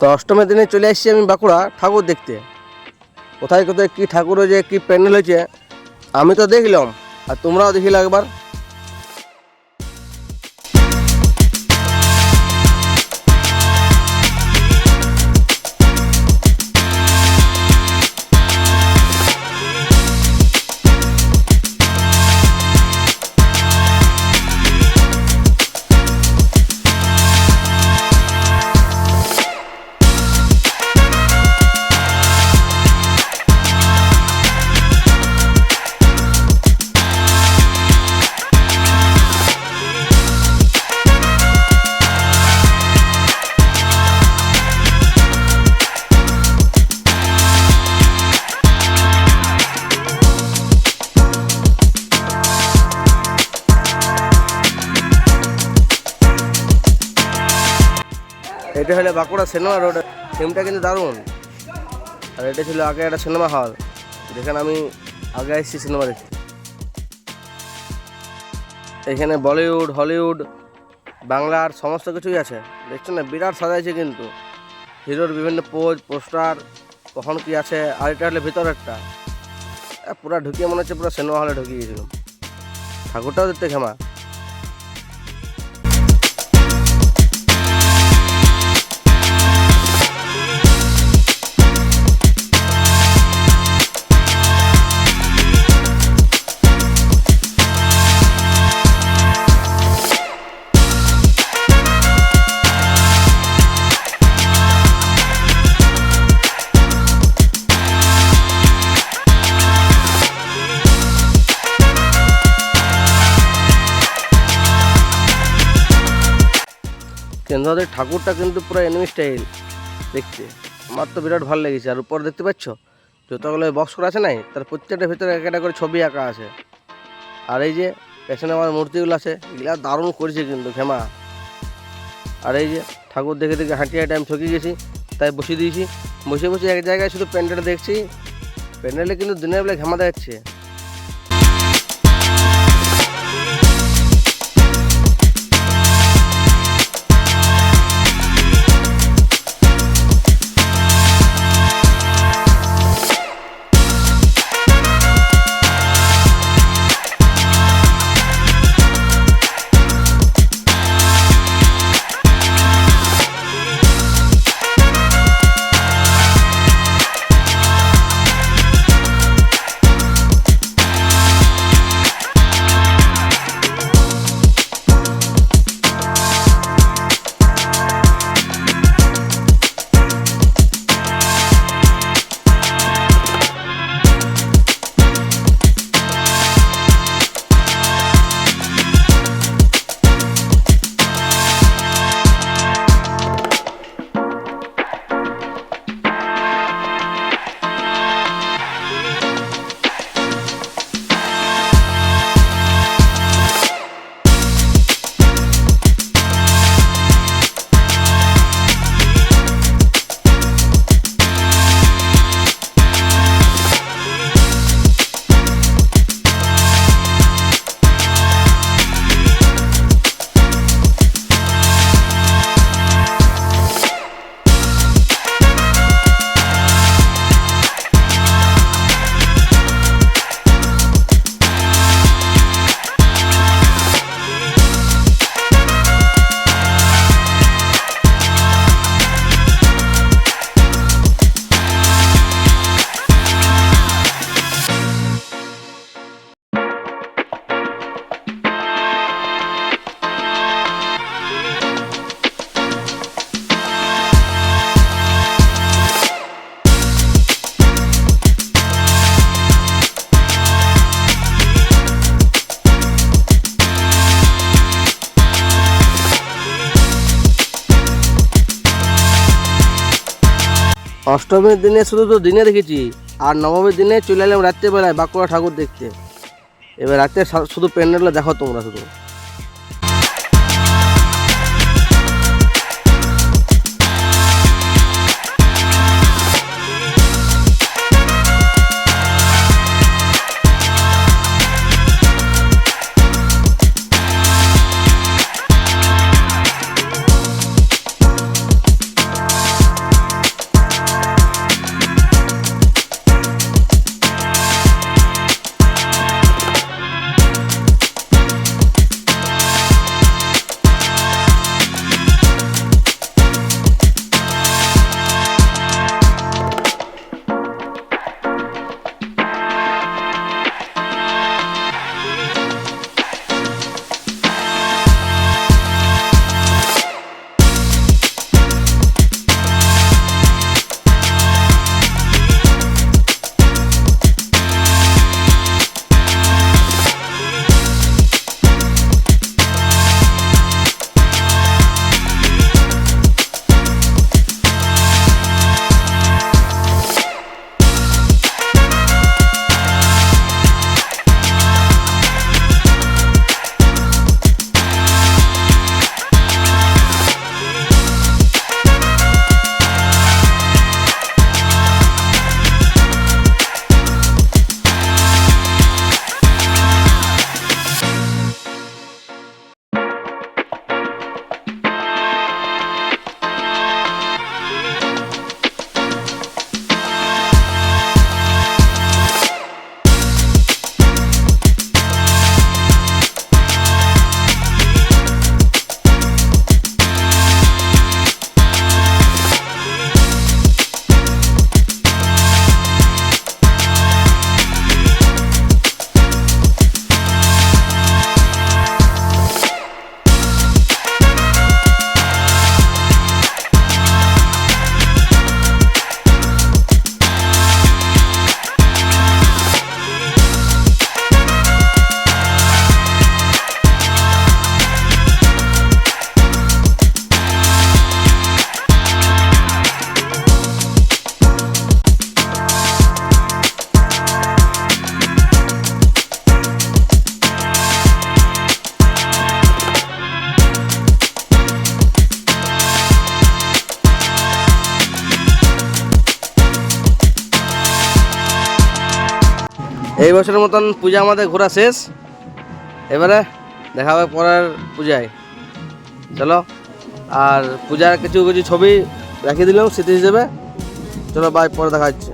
তো অষ্টমীর দিনে চলে আসছি আমি বাঁকুড়া ঠাকুর দেখতে। কোথায় কোথায় কী ঠাকুর হয়েছে, কী প্যান্ডেল হয়েছে, আমি তো দেখলাম, আর তোমরাও দেখিলে একবার। এটা হলো বাঁকুড়া সিনেমা রোড থিমটা কিন্তু দারুণ। আর এটা ছিল আগে একটা সিনেমা হল যেখানে আমি আগে এসেছি সিনেমা দেখতে। এখানে বলিউড, হলিউড, বাংলার সমস্ত কিছুই আছে। দেখছ না? বিরাট সাজাইছে কিন্তু। হিরোর বিভিন্ন পোজ পোস্টার কখন কি আছে আর এটা হলে ভিতর একটা। পুরা ঢুকিয়ে মনে হচ্ছে পুরো সিনেমা হলে ঢুকিয়ে গেছিলাম ঠাকুরটাও দেখতে খেমা কেন্দ্রদের ঠাকুরটা কিন্তু পুরো এনিমি স্টাইল দেখতে। আমার তো বিরাট ভালো লেগেছে। আর উপর দেখতে পাচ্ছ? যতগুলো বক্স করা আছে নাই, তার প্রত্যেকটা ভিতরে এক একটা করে ছবি আঁকা আছে। আর এই যে, পেছনে আমার মূর্তিগুলো আছে, এগুলা দারুণ করেছে কিন্তু খেমা আর এই যে, ঠাকুর দেখে দেখে হাঁটি হাঁটি আমি ঠকে গেছি, তাই বসিয়ে দিয়েছি। বসে বসে এক জায়গায় শুধু প্যান্ডেল দেখছি। প্যান্ডেলে কিন্তু দিনের বেলা ঘামা যাচ্ছে অষ্টমীর দিনে শুধু তো দিনে দেখেছি, আর নবমীর দিনে চলে এলাম রাত্রেবেলায় বাঁকুড়া ঠাকুর দেখতে। এবার রাত্রে শুধু প্যান্ডেলটা দেখো তোমরা শুধু। এই বছরের মতন পূজা আমাদের ঘোরা শেষ। এবারে দেখা হবে পরের পূজায়। চলো, আর পূজার কিছু কিছু ছবি রাখিয়ে দিলাম স্মৃতি হিসেবে। চলো বাই পরে দেখা হচ্ছে।